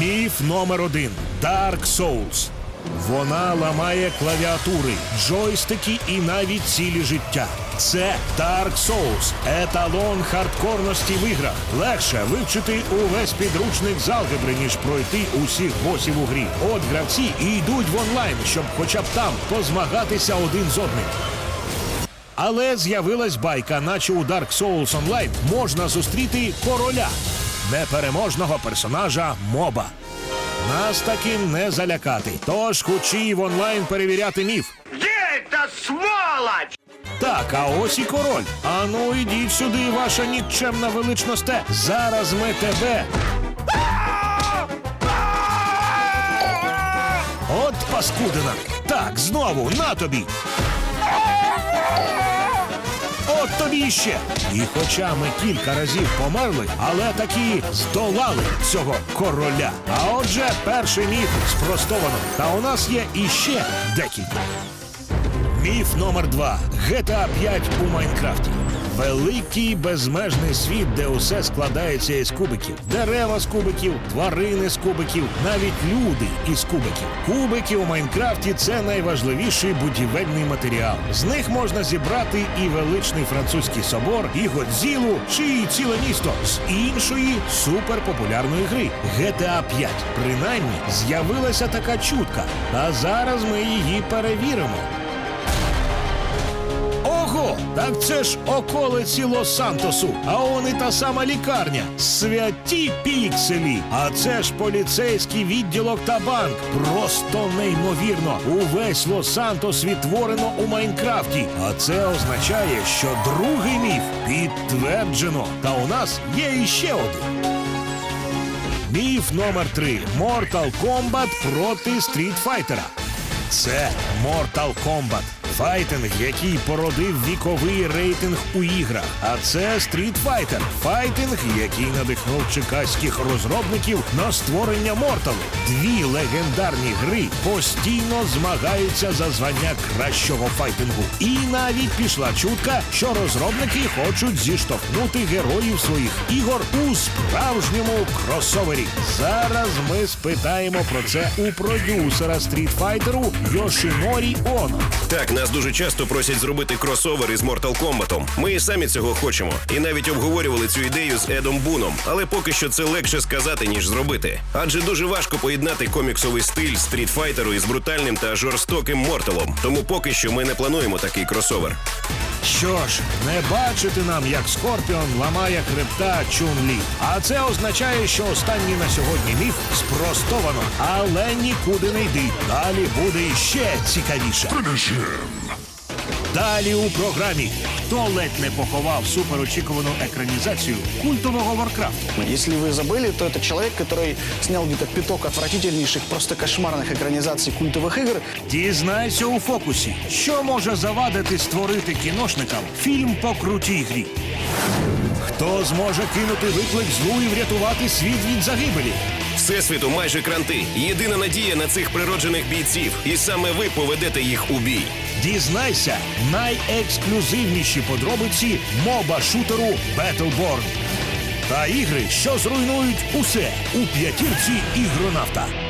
Міф номер один Dark Souls. Вона ламає клавіатури, джойстики і навіть цілі життя. Це Dark Souls – еталон хардкорності в іграх. Легше вивчити увесь підручник з алгебри, ніж пройти усіх босів у грі. От гравці і йдуть в онлайн, щоб хоча б там позмагатися один з одним. Але з'явилась байка, наче у Dark Souls Online можна зустріти короля, непереможного персонажа Моба. Нас таким не залякати. Тож хочі в онлайн перевіряти міф. Где эта сволочь? Так, а ось і король. Ану, ідіть сюди, ваша нікчемна величносте. Зараз ми тебе. От паскудина. Так, знову, на тобі. От тобі ще. І хоча ми кілька разів померли, але таки здолали цього короля. А отже, перший міф спростовано. Та у нас є іще декілька. Міф номер два. GTA 5 у Майнкрафті. Великий безмежний світ, де усе складається із кубиків. Дерева з кубиків, тварини з кубиків, навіть люди із кубиків. Кубики у Майнкрафті це найважливіший будівельний матеріал. З них можна зібрати і величний французький собор, і Годзілу, чи і ціле місто з іншої суперпопулярної гри GTA 5. Принаймні з'явилася така чутка. А зараз ми її перевіримо. Ого, так це ж околиці Лос-Сантосу, а он і та сама лікарня. Святі пікселі. А це ж поліцейський відділок та банк. Просто неймовірно. Увесь Лос-Сантос відтворено у Майнкрафті. А це означає, що другий міф підтверджено. Та у нас є іще один. Міф номер 3 Mortal Kombat проти Fighter. Це Mortal Kombat. Файтинг, який породив віковий рейтинг у іграх. А це Fighter. Файтинг, який надихнув чекаських розробників на створення Морталу. Дві легендарні гри постійно змагаються за звання кращого файтингу. І навіть пішла чутка, що розробники хочуть зіштовхнути героїв своїх ігор у справжньому кросовері. Зараз ми спитаємо про це у продюсера Fighter Йошинорі Оно. Так, нас дуже часто просять зробити кросовер із Mortal Kombat. Ми і самі цього хочемо. І навіть обговорювали цю ідею з Едом Буном. Але поки що це легше сказати, ніж зробити. Адже дуже важко поєднати коміксовий стиль стрітфайтеру із брутальним та жорстоким Морталом. Тому поки що ми не плануємо такий кросовер. Що ж, не бачити нам, як Скорпіон ламає хребта Чун-Лі. А це означає, що останній на сьогодні міф спростовано. Але нікуди не йди. Далі буде іще цікавіше. Далі у програмі. Хто ледь не поховав суперочікувану екранізацію культового Варкрафту? Если вы забыли, то это человек, который снял где-то пяток отвратительнейших, просто кошмарных экранизаций культовых игр. Дізнайся у фокусі, що може завадити створити кіношникам фільм по крутій грі. Хто зможе кинути виклик злу і врятувати світ від загибелі? Всесвіту майже кранти. Єдина надія на цих природжених бійців. І саме ви поведете їх у бій. Дізнайся найексклюзивніші подробиці моба шутеру Battleborn. Та ігри, що зруйнують усе у п'ятірці ігронавта.